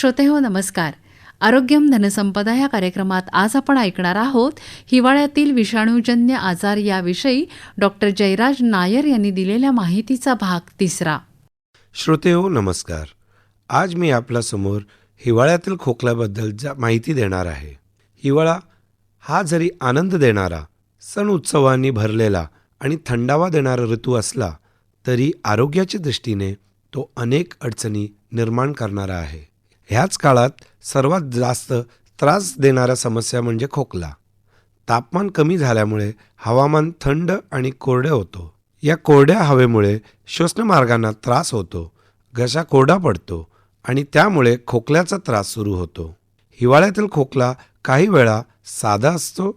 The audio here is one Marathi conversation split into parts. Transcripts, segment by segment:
श्रोते हो नमस्कार. आरोग्यम धनसंपदा या कार्यक्रमात आज आपण ऐकणार आहोत हिवाळ्यातील विषाणूजन्य आजार याविषयी डॉक्टर जयराज नायर यांनी दिलेल्या माहितीचा भाग तिसरा. श्रोते हो नमस्कार. आज मी आपल्यासमोर हिवाळ्यातील खोकल्याबद्दल जा माहिती देणार आहे. हिवाळा हा जरी आनंद देणारा सण उत्सवांनी भरलेला आणि थंडावा देणारा ऋतू असला तरी आरोग्याच्या दृष्टीने तो अनेक अडचणी निर्माण करणारा आहे. ह्याच काळात सर्वात जास्त त्रास देणाऱ्या समस्या म्हणजे खोकला. तापमान कमी झाल्यामुळे हवामान थंड आणि कोरडे होतो. या कोरड्या हवेमुळे श्वसनमार्गांना त्रास होतो घसा कोरडा पडतो आणि त्यामुळे खोकल्याचा त्रास सुरू होतो. हिवाळ्यातील खोकला काही वेळा साधा असतो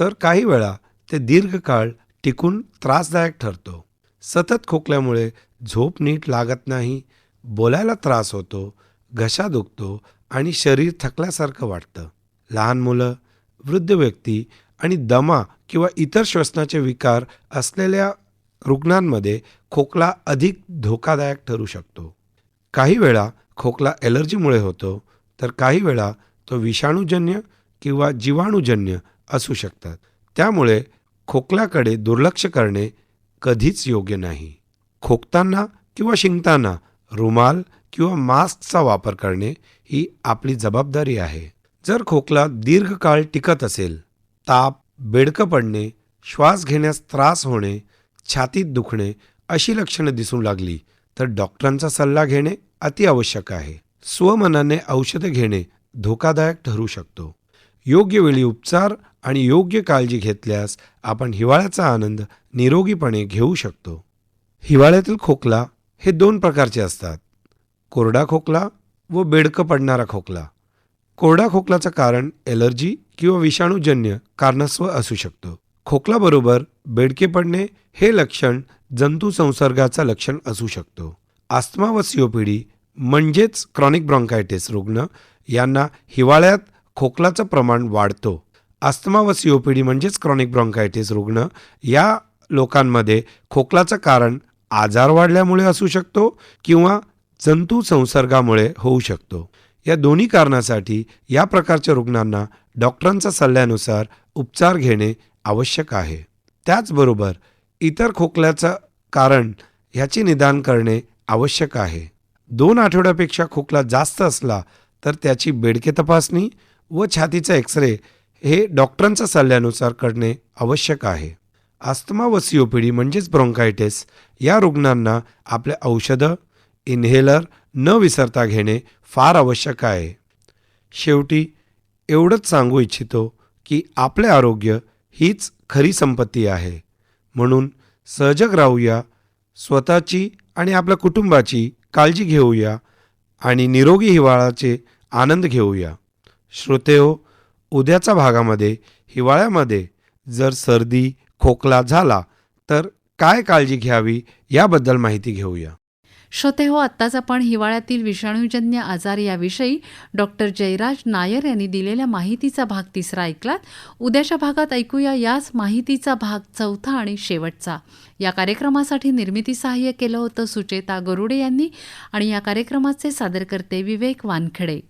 तर काही वेळा ते दीर्घकाळ टिकून त्रासदायक ठरतो. सतत खोकल्यामुळे झोप नीट लागत नाही बोलायला त्रास होतो घशा दुखतो आणि शरीर थकल्यासारखं वाटतं. लहान मुलं वृद्ध व्यक्ती आणि दमा किंवा इतर श्वसनाचे विकार असलेल्या रुग्णांमध्ये खोकला अधिक धोकादायक ठरू शकतो. काही वेळा खोकला ॲलर्जीमुळे होतो तर काही वेळा तो विषाणूजन्य किंवा जीवाणूजन्य असू शकतात. त्यामुळे खोकल्याकडे दुर्लक्ष करणे कधीच योग्य नाही. खोकताना किंवा शिंकताना रुमाल किंवा मास्कचा वापर करणे ही आपली जबाबदारी आहे. जर खोकला दीर्घकाळ टिकत असेल ताप बेडकं पडणे श्वास घेण्यास त्रास होणे छातीत दुखणे अशी लक्षणं दिसू लागली तर डॉक्टरांचा सल्ला घेणे अतिआवश्यक आहे. स्वमनाने औषधे घेणे धोकादायक ठरू शकतो. योग्य वेळी उपचार आणि योग्य काळजी घेतल्यास आपण हिवाळ्याचा आनंद निरोगीपणे घेऊ शकतो. हिवाळ्यातील खोकला हे दोन प्रकारचे असतात. कोरडा खोकला व बेडकं पडणारा खोकला. कोरडा खोकलाचं कारण एलर्जी किंवा विषाणूजन्य कारणास्व असू शकतो. खोकलाबरोबर बेडके पडणे हे लक्षण जंतुसंसर्गाचं लक्षण असू शकतो. आस्थमा व सीओपीडी म्हणजेच क्रॉनिक ब्रॉन्कायटिस रुग्ण यांना हिवाळ्यात खोकलाचं प्रमाण वाढतो. आस्थमा व सीओपीडी म्हणजेच क्रॉनिक ब्रॉन्कायटिस रुग्ण या लोकांमध्ये खोकलाचं कारण आजार वाढल्यामुळे असू शकतो किंवा जंतू संसर्गामुळे होऊ शकतो. या दोन्ही कारणासाठी या प्रकारच्या रुग्णांना डॉक्टरांचा सल्ल्यानुसार उपचार घेणे आवश्यक आहे. त्याचबरोबर इतर खोकल्याचं कारण ह्याचे निदान करणे आवश्यक आहे. दोन आठवड्यापेक्षा खोकला जास्त असला तर त्याची बेडके तपासणी व छातीचा एक्सरे हे डॉक्टरांच्या सल्ल्यानुसार करणे आवश्यक आहे. आस्थमा व सीओपीडी म्हणजेच ब्रोंकायटिस या रुग्णांना आपले औषधं इन्हेलर न विसरता घेणे फार आवश्यक आहे. शेवटी एवढंच सांगू इच्छितो की आपले आरोग्य हीच खरी संपत्ती आहे. म्हणून सहजग राहूया स्वतःची आणि आपल्या कुटुंबाची काळजी घेऊया आणि निरोगी हिवाळाचे आनंद घेऊया. श्रोतेहो उद्याच्या भागामध्ये हिवाळ्यामध्ये जर सर्दी खोकला झाला तर काय काळजी घ्यावी याबद्दल माहिती घेऊया. श्रोते हो आत्ताच आपण हिवाळ्यातील विषाणूजन्य आजार याविषयी डॉक्टर जयराज नायर यांनी दिलेल्या माहितीचा भाग तिसरा ऐकलात. उद्याच्या भागात ऐकूया याच माहितीचा भाग चौथा आणि शेवटचा. या कार्यक्रमासाठी निर्मिती सहाय्य केलं होतं सुचेता गरुडे यांनी आणि या कार्यक्रमाचे सादरकर्ते विवेक वानखेडे.